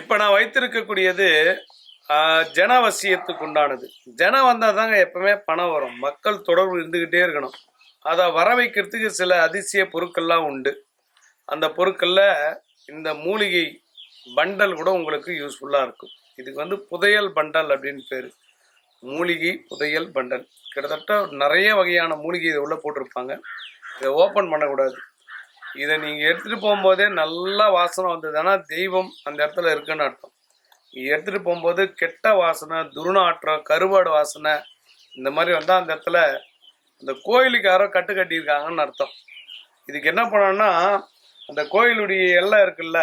இப்போ நான் வைத்திருக்கக்கூடியது ஜனவசியத்துக்கு உண்டானது ஜனம் வந்தால் தாங்க எப்பவுமே பணம் வரும். மக்கள் தொடர்பு இருந்துக்கிட்டே இருக்கணும். அதை வர வைக்கிறதுக்கு சில அதிசய பொருட்கள்லாம் உண்டு. அந்த பொருட்களில் இந்த மூலிகை பண்டல் கூட உங்களுக்கு யூஸ்ஃபுல்லாக இருக்கும். இதுக்கு வந்து புதையல் பண்டல் அப்படின்னு பேர். மூலிகை புதையல் பண்டல். கிட்டத்தட்ட நிறைய வகையான மூலிகை இதை உள்ளே போட்டிருப்பாங்க. இதை ஓப்பன் பண்ணக்கூடாது. இதை நீங்கள் எடுத்துகிட்டு போகும்போதே நல்லா வாசனை வந்ததுன்னா தெய்வம் அந்த இடத்துல இருக்குன்னு அர்த்தம். எடுத்துகிட்டு போகும்போது கெட்ட வாசனை துர்நாற்றம் கருவாடு வாசனை இந்த மாதிரி வந்தால் அந்த இடத்துல அந்த கோயிலுக்கு யாரோ கட்டு கட்டியிருக்காங்கன்னு அர்த்தம். இதுக்கு என்ன பண்ணோம்னா அந்த கோயிலுடைய எல்லை இருக்குல்ல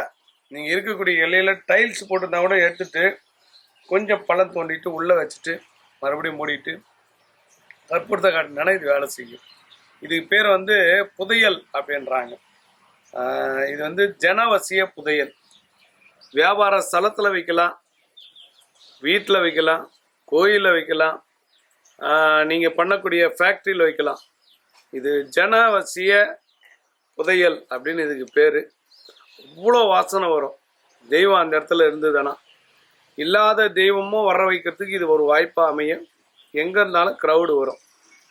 நீங்கள் இருக்கக்கூடிய எல்லையில் டைல்ஸ் போட்டிருந்தா கூட எடுத்துட்டு கொஞ்சம் பழம் தோண்டிட்டு உள்ளே வச்சுட்டு மறுபடியும் மூடிட்டு கற்பூரத்தை காட்டினா இது வேலை செய்யும். இதுக்கு பேர் வந்து புதையல் அப்படின்றாங்க. இது வந்து ஜனவசிய புதையல். வியாபார ஸ்தலத்தில் வைக்கலாம் வீட்டில் வைக்கலாம் கோயிலில் வைக்கலாம் நீங்கள் பண்ணக்கூடிய ஃபேக்ட்ரியில் வைக்கலாம். இது ஜனவசிய புதையல் அப்படின்னு இதுக்கு பேர். இவ்வளோ வாசனை வரும். தெய்வம் அந்த இடத்துல இருந்ததுன்னா. இல்லாத தெய்வமும் வர வைக்கிறதுக்கு இது ஒரு வாய்ப்பாக அமையும். எங்கே இருந்தாலும் க்ரௌடு வரும்.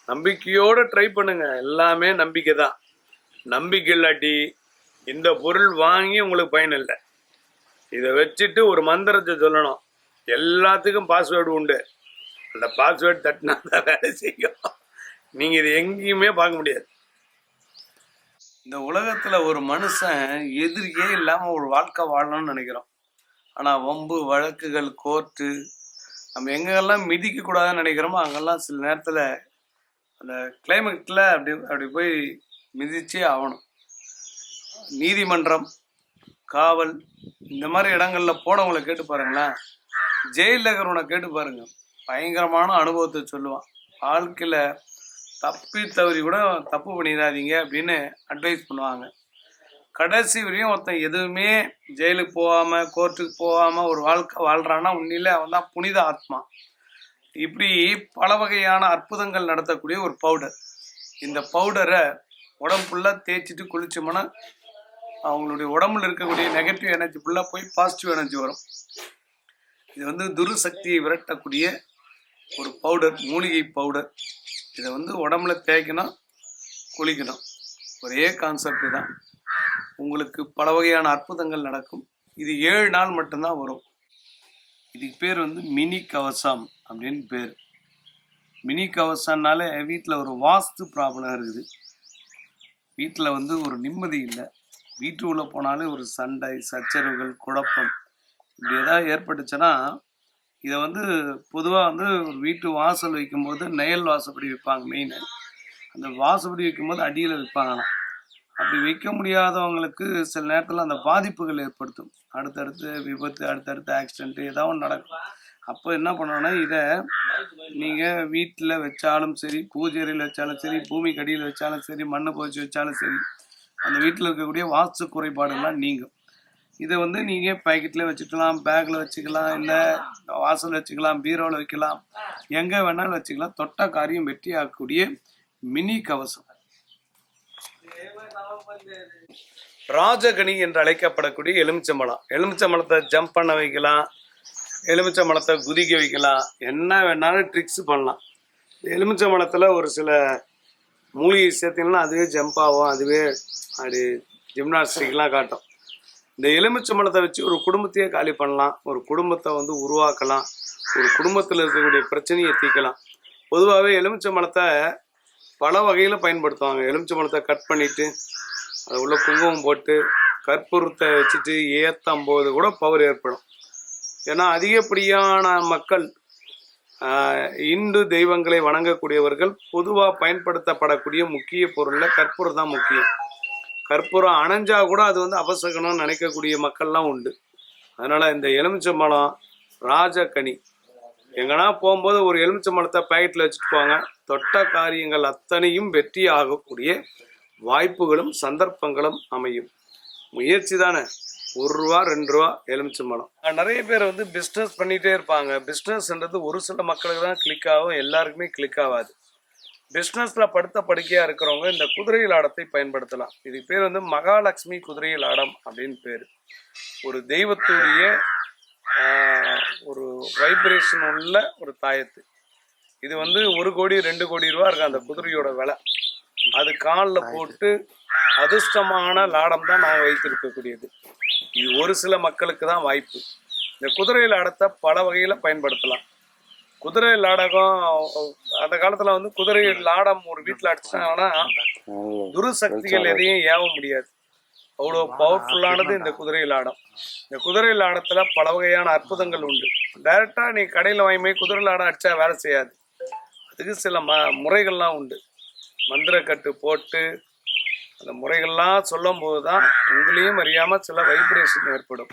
நம்பிக்கையோடு ட்ரை பண்ணுங்கள் எல்லாமே நம்பிக்கை தான் நம்பிக்கை இல்லாட்டி இந்த பொருள் வாங்கி உங்களுக்கு பயன் இல்லை. இதை வச்சுட்டு ஒரு மந்திரத்தை சொல்லணும். எல்லாத்துக்கும் பாஸ்வேர்டு உண்டு. அந்த பாஸ்வேர்டு தட்டினா தான் வேலை செய்யும். நீங்கள் இது எங்கேயுமே பார்க்க முடியாது. இந்த உலகத்தில் ஒரு மனுஷன் எதிரியே இல்லாமல் ஒரு வாழ்க்கை வாழணும்னு நினைக்கிறோம். ஆனால் வம்பு வழக்குகள் கோர்ட்டு நம்ம எங்கெல்லாம் மிதிக்க கூடாதுன்னு நினைக்கிறோமோ அங்கெல்லாம் சில நேரத்தில் அந்த கிளைமேட்டில் அப்படி அப்படி போய் மிதிச்சே ஆகணும். நீதிமன்றம் காவல் இந்த மாதிரி இடங்கள்ல போனவங்களை கேட்டு பாருங்களேன். ஜெயிலில் இருக்கிறவனை கேட்டு பாருங்க. பயங்கரமான அனுபவத்தை சொல்லுவான். வாழ்க்கையில் தப்பி தவறி கூட தப்பு பண்ணிடாதீங்க அப்படின்னு அட்வைஸ் பண்ணுவாங்க. கடைசி வரையும் ஒருத்தன் எதுவுமே ஜெயிலுக்கு போகாம கோர்ட்டுக்கு போகாம ஒரு வாழ்க்கை வாழ்றான்னா உண்மையிலே அவன் தான் புனித ஆத்மா. இப்படி பல வகையான அற்புதங்கள் நடத்தக்கூடிய ஒரு பவுடர் இந்த பவுடரை உடம்பு ஃபுல்லாக தேய்ச்சிட்டு குளிச்சோம்னா அவங்களுடைய உடம்புல இருக்கக்கூடிய நெகட்டிவ் எனர்ஜி ஃபுல்லாக போய் பாசிட்டிவ் எனர்ஜி வரும். இது வந்து துரு சக்தியை விரட்டக்கூடிய ஒரு பவுடர் மூலிகை பவுடர் இதை வந்து உடம்புல தேய்க்கணும் குளிக்கணும். ஒரே கான்செப்ட் தான். உங்களுக்கு பல வகையான அற்புதங்கள் நடக்கும். இது ஏழு நாள் மட்டும்தான் வரும். இதுக்கு பேர் வந்து மினி கவசம் அப்படின்னு பேர். மினி கவசம்னால வீட்டில் ஒரு வாஸ்து ப்ராப்ளம் இருக்குது. வீட்டில் வந்து ஒரு நிம்மதி இல்லை. வீட்டுக்குள்ளே போனாலே ஒரு சண்டை சச்சரவுகள் குழப்பம் இப்படி ஏதாவது ஏற்பட்டுச்சுன்னா இதை வந்து பொதுவாக வந்து ஒரு வீட்டு வாசல் வைக்கும்போது நெயல் வாசப்படி வைப்பாங்க மெயின் அந்த வாசப்படி வைக்கும்போது அடியில் வைப்பாங்களாம். அப்படி வைக்க முடியாதவங்களுக்கு சில நேரத்தில் அந்த பாதிப்புகள் ஏற்படுத்தும். அடுத்தடுத்து விபத்து அடுத்தடுத்து ஆக்சிடென்ட்டு ஏதாவது ஒன்று நடக்கும். அப்போ என்ன பண்ணணும்னா இதை நீங்கள் வீட்டில் வச்சாலும் சரி பூஜை அறையில் வச்சாலும் சரி பூமி கடியில் வச்சாலும் சரி மண்ணை புதைச்சி வச்சாலும் சரி அந்த வீட்டில் இருக்கக்கூடிய வாஸ்து குறைபாடுகள்லாம் நீங்கும். இதை வந்து நீங்கள் பேக்கெட்டில் வச்சுக்கலாம் பேக்கில் வச்சுக்கலாம் இல்லை வாசல் வச்சுக்கலாம் பீரோவில் வைக்கலாம். எங்கே வேணாலும் வச்சுக்கலாம். தொட்ட காரியம் வெற்றி ஆகக்கூடிய மினி கவசம். ராஜகனி என்று அழைக்கப்படக்கூடிய எலுமிச்சம்பழம். எலுமிச்சம்பழத்தை ஜம்ப் பண்ண வைக்கலாம். எலுமிச்சம்பழத்தை குதிக்க வைக்கலாம். என்ன வேணாலும் ட்ரிக்ஸ் பண்ணலாம். எலுமிச்சம்பழத்தில் ஒரு சில மூலிகை சேர்த்தீங்கன்னா அதுவே ஜம்ப் ஆகும். அதுவே அப்படி ஜிம்னாஸ்டிக்லாம் காட்டும். இந்த எலுமிச்சம்பழத்தை வச்சு ஒரு குடும்பத்தையே காலி பண்ணலாம். ஒரு குடும்பத்தை வந்து உருவாக்கலாம். ஒரு குடும்பத்தில் இருக்கக்கூடிய பிரச்சனையை தீர்க்கலாம். பொதுவாகவே எலுமிச்சம்பழத்தை பல வகையில் பயன்படுத்துவாங்க. எலுமிச்சம்பழத்தை கட் பண்ணிட்டு அதை உள்ள குங்குமம் போட்டு கற்பூரத்தை வச்சுட்டு ஏற்றும் போது கூட பவர் ஏற்படும். ஏன்னா அதிகப்படியான மக்கள் இந்து தெய்வங்களை வணங்கக்கூடியவர்கள் பொதுவாக பயன்படுத்தப்படக்கூடிய முக்கிய பொருளில் கற்பூரம் தான் முக்கியம். கற்பூரம் அணைஞ்சா கூட அது வந்து அபசகனம்னு நினைக்கக்கூடிய மக்கள்லாம் உண்டு. அதனால் இந்த எலுமிச்சம்பழம் ராஜகனி எங்கன்னா போகும்போது ஒரு எலுமிச்சம்பழத்தை பாக்கெட்டில் வச்சுக்குவாங்க தொட்ட காரியங்கள் அத்தனையும் வெற்றி ஆகக்கூடிய வாய்ப்புகளும் சந்தர்ப்பங்களும் அமையும். முயற்சி தானே. ஒரு ரூபா ரெண்டு ரூபா எலுமிச்சம்பழம். நிறைய பேர் வந்து பிஸ்னஸ் பண்ணிகிட்டே இருப்பாங்க. பிஸ்னஸ்ன்றது ஒரு சில மக்களுக்கு தான் கிளிக் ஆகும். எல்லாருக்குமே கிளிக் ஆகாது. பிஸ்னஸில் படுத்த படுக்கையாக இருக்கிறவங்க இந்த குதிரையில் ஆடத்தை பயன்படுத்தலாம். இதுக்கு பேர் வந்து மகாலட்சுமி குதிரையில் ஆடம் அப்படின்னு பேர். ஒரு தெய்வத்துடைய ஒரு வைப்ரேஷன் உள்ள ஒரு தாயத்து. இது வந்து ஒரு கோடி ரெண்டு கோடி ரூபா இருக்கு அந்த குதிரையோட விலை. அது காலில் போட்டு அதிர்ஷ்டமான லாடம் தான் நாங்கள் வைத்திருக்கக்கூடியது. இது ஒரு சில மக்களுக்கு தான் வாய்ப்பு. இந்த குதிரை லாடத்தை பல வகையில் பயன்படுத்தலாம். குதிரை லாடகம் அந்த காலத்தில் வந்து குதிரை லாடம் ஒரு வீட்டில் அடிச்சாங்கன்னா துருசக்திகள் எதையும் ஏவ முடியாது. அவ்வளோ பவர்ஃபுல்லானது இந்த குதிரை லாடம். இந்த குதிரை லாடத்துல பல வகையான அற்புதங்கள் உண்டு. டைரக்டா நீ கடையில் வாங்கி போய் குதிரை லாடம் அடிச்சா வேலை செய்யாது. அதுக்கு சில ம முறைகள்லாம் உண்டு. மந்திரக்கட்டு போட்டு அந்த முறைகள்லாம் சொல்லும் போது தான் உங்களையும் அறியாமல் சில வைப்ரேஷன் ஏற்படும்.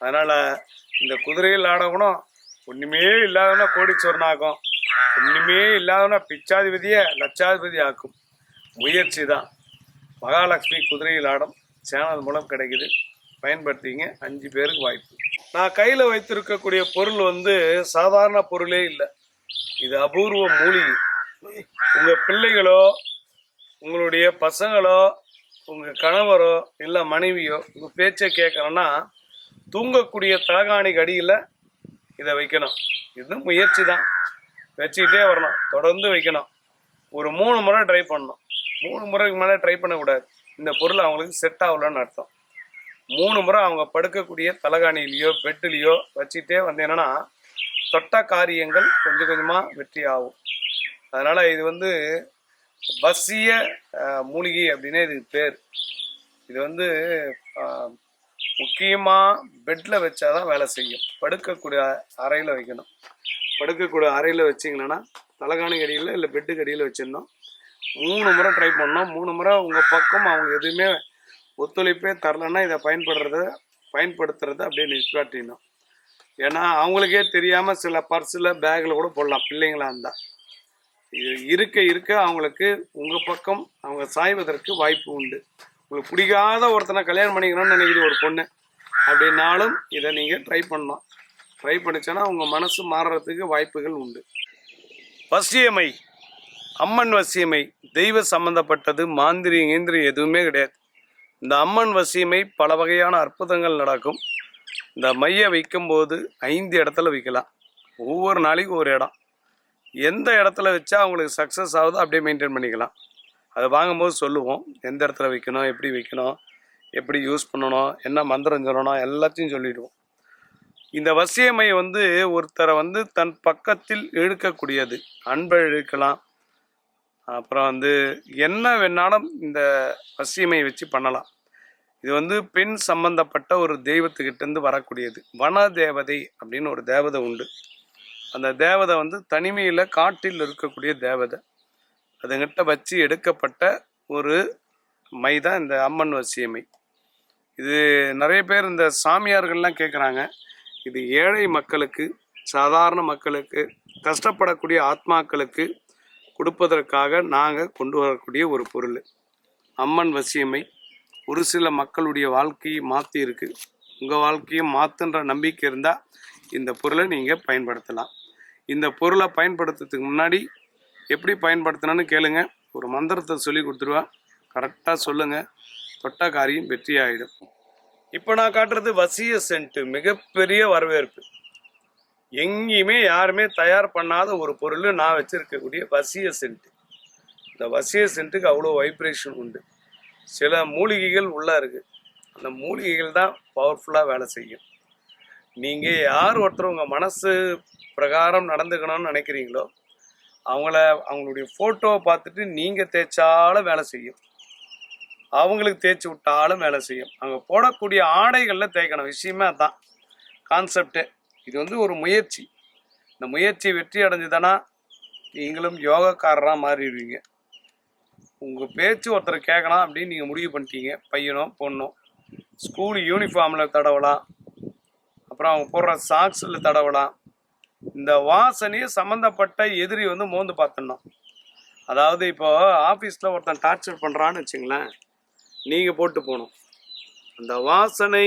அதனால் இந்த குதிரையில் ஆடகணும் ஒன்றுமே இல்லாதவனா கோடீஸ்வரன் ஆகும் ஒன்றுமே இல்லாதவனா பிச்சாதிபதியை லட்சாதிபதி ஆக்கும். முயற்சி தான். மகாலட்சுமி குதிரையில் ஆடம் சேனல் மூலம் கிடைக்குது. பயன்படுத்திங்க. அஞ்சு பேருக்கு வாய்ப்பு. நான் கையில் வைத்திருக்கக்கூடிய பொருள் வந்து சாதாரண பொருளே இல்லை. இது அபூர்வ மூலிகை. உங்கள் பிள்ளைகளோ உங்களுடைய பசங்களோ உங்கள் கணவரோ இல்லை மனைவியோ உங்கள் பேச்சை கேட்கணும்னா தூங்கக்கூடிய தலகாணிக்கு அடியில் இதை வைக்கணும். இது முயற்சி தான். வச்சுக்கிட்டே வரணும். தொடர்ந்து வைக்கணும். ஒரு மூணு முறை ட்ரை பண்ணணும். மூணு முறைக்கு மேலே ட்ரை பண்ணக்கூடாது. இந்த பொருள் அவங்களுக்கு செட் ஆகலன்னு அர்த்தம். மூணு முறை அவங்க படுக்கக்கூடிய தலகாணியிலையோ பெட்டுலேயோ வச்சுட்டே என்னென்னா தொட்ட காரியங்கள் கொஞ்சம் கொஞ்சமாக வெற்றி ஆகும். அதனால் இது வந்து வசிய மூலிகை அப்படின்னே இதுக்கு பேர். இது வந்து முக்கியமாக பெட்டில் வச்சாதான் வேலை செய்யும். படுக்கக்கூடிய அறையில் வைக்கணும். படுக்கக்கூடிய அறையில் வச்சிங்கன்னா தலகாணி கடியில் இல்லை பெட்டு கடியில் வச்சுருந்தோம். மூணு முறை ட்ரை பண்ணோம். மூணு முறை உங்கள் பக்கம் அவங்க எதுவுமே ஒத்துழைப்பே தரலன்னா இதை பயன்படுறத பயன்படுத்துறத அப்படியே நிற்பாட்டிடணும் ஏன்னா அவங்களுக்கே தெரியாமல் சில பர்ஸில் பேக்கில் கூட போடலாம். பிள்ளைங்களா இருந்தால் இது இருக்க இருக்க அவங்களுக்கு உங்கள் பக்கம் அவங்க சாய்வதற்கு வாய்ப்பு உண்டு. உங்களுக்கு பிடிக்காத ஒருத்தனை கல்யாணம் பண்ணிக்கணும்னு நினைக்கிது ஒரு பொண்ணு அப்படின்னாலும் இதை நீங்கள் ட்ரை பண்ணலாம். ட்ரை பண்ணிச்சோன்னா உங்கள் மனசு மாறுறதுக்கு வாய்ப்புகள் உண்டு. வசியமை அம்மன் வசியமை தெய்வ சம்பந்தப்பட்டது மாந்திரியம் கீந்திரியம் எதுவுமே கிடையாது. இந்த அம்மன் வசியமை பல வகையான அற்புதங்கள் நடக்கும். இந்த மைய வைக்கும்போது ஐந்து இடத்துல வைக்கலாம். ஒவ்வொரு நாளைக்கும் ஒரு இடம். எந்த இடத்துல வச்சா அவங்களுக்கு சக்ஸஸ் ஆகுதோ அப்படியே மெயின்டைன் பண்ணிக்கலாம். அதை வாங்கும்போது சொல்லுவோம் எந்த இடத்துல வைக்கணும் எப்படி வைக்கணும் எப்படி யூஸ் பண்ணணும் என்ன மந்திரம் சொல்லணும் எல்லாத்தையும் சொல்லிடுவோம். இந்த வசியமை வந்து ஒருத்தரை வந்து தன் பக்கத்தில் இழுக்கக்கூடியது. அன்பை இழுக்கலாம். அப்புறம் வந்து என்ன வேணாலும் இந்த வசியமையை வச்சு பண்ணலாம். இது வந்து பெண் சம்பந்தப்பட்ட ஒரு தெய்வத்துக்கிட்டேருந்து வரக்கூடியது. வன தேவதை அப்படின்னு ஒரு தேவதை உண்டு. அந்த தேவதை வந்து தனிமையில் காட்டில் இருக்கக்கூடிய தேவதை. அதுங்கிட்ட வச்சு எடுக்கப்பட்ட ஒரு மை தான் இந்த அம்மன் வசியமை இது நிறைய பேர் இந்த சாமியார்கள்லாம் கேட்குறாங்க இது ஏழை மக்களுக்கு சாதாரண மக்களுக்கு கஷ்டப்படக்கூடிய ஆத்மாக்களுக்கு கொடுப்பதற்காக நாங்கள் கொண்டு வரக்கூடிய ஒரு பொருள். அம்மன் வசியமை ஒரு சில மக்களுடைய வாழ்க்கையை மாற்றி இருக்குது உங்கள் வாழ்க்கையை மாற்றுன்ற நம்பிக்கை இருந்தால் இந்த பொருளை நீங்கள் பயன்படுத்தலாம். இந்த பொருளை பயன்படுத்துறதுக்கு முன்னாடி எப்படி பயன்படுத்தணும்னு கேளுங்க. ஒரு மந்திரத்தை சொல்லி கொடுத்துருவா. கரெக்டாக சொல்லுங்கள் தொட்டா காரியம் வெற்றி ஆகிடும் இப்போ நான் காட்டுறது வசிய சென்ட்டு மிகப்பெரிய வரவேற்பு. எங்கேயுமே யாருமே தயார் பண்ணாத ஒரு பொருள் நான் வச்சுருக்கக்கூடிய வசிய சென்ட்டு இந்த வசிய சென்ட்டுக்கு அவ்வளோ வைப்ரேஷன் உண்டு. சில மூலிகைகள் உள்ளே இருக்குது அந்த மூலிகைகள் தான் பவர்ஃபுல்லாக வேலை செய்யும். நீங்கள் யார் ஒருத்தர் உங்கள் மனசு பிரகாரம் நடந்துக்கணும்னு நினைக்கிறீங்களோ அவங்கள அவங்களுடைய ஃபோட்டோவை பார்த்துட்டு நீங்கள் தேய்ச்சாலும் வேலை செய்யும். அவங்களுக்கு தேய்ச்சி விட்டாலும் வேலை செய்யும். அங்கே போடக்கூடிய ஆடைகளில் தேய்க்கணும். விஷயமே அதான். கான்செப்டு இது வந்து ஒரு முயற்சி. இந்த முயற்சி வெற்றி அடைஞ்சுதானா நீங்களும் யோகக்காரராக மாறிடுவீங்க. உங்கள் பேச்சு ஒருத்தர் கேட்கலாம் அப்படின்னு நீங்கள் முடிவு பண்ணிட்டீங்க. பையனும் பொண்ணும் ஸ்கூல் யூனிஃபார்மில் தடவலாம். அப்புறம் அவங்க போடுற சாக்ஸில் தடவலாம். இந்த வாசனையை சம்மந்தப்பட்ட எதிரி வந்து மோந்து பார்த்துடணும். அதாவது இப்போ ஆஃபீஸில் ஒருத்தன் டார்ச்சர் பண்ணுறான்னு வச்சுங்களேன் நீங்கள் போட்டு போகணும். அந்த வாசனை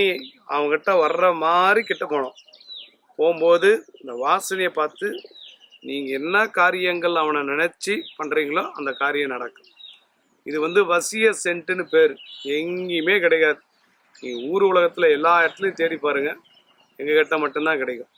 அவங்ககிட்ட வர்ற மாதிரி கிட்ட போகணும். போகும்போது இந்த வாசனையை பார்த்து நீங்கள் என்ன காரியங்கள் அவனை நினச்சி பண்ணுறீங்களோ அந்த காரியம் நடக்கும். இது வந்து வசிய சென்ட்டுன்னு பேர். எங்கேயுமே கிடைக்காது. நீங்கள் ஊர் உலகத்தில் எல்லா இடத்துலையும் தேடி பாருங்கள் எங்ககிட்ட மட்டும்தான் கிடைக்கும்.